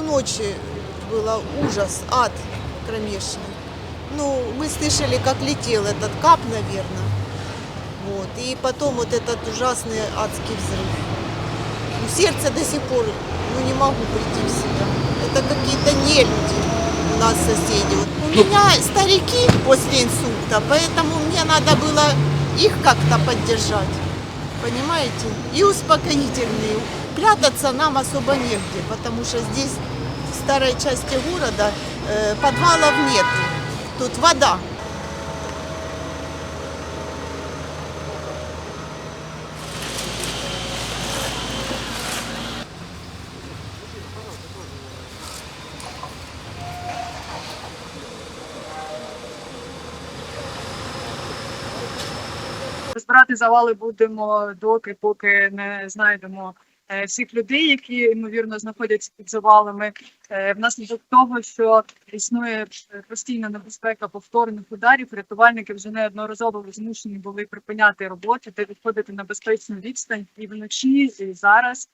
всю ночь было ужас, ад кромешный. Ну, мы слышали, как летел этот кап, наверное. Вот. И потом вот этот ужасный адский взрыв. Ну, сердце до сих пор, ну, не могу прийти в себя. Это какие-то нелюди у нас соседи. Вот У меня старики после инсульта, поэтому мне надо было их как-то поддержать. Понимаете? И успокоительные. Прятаться нам особо негде, потому что здесь, в старой части города, э, подвалов нет. Тут вода. Розбирати завали будемо доки, поки не знайдемо всіх людей, які ймовірно знаходяться під завалами. Е, Внаслідок того, що існує е, постійна небезпека повторних ударів, рятувальники вже неодноразово змушені були припиняти роботу та відходити на безпечну відстань і вночі, і зараз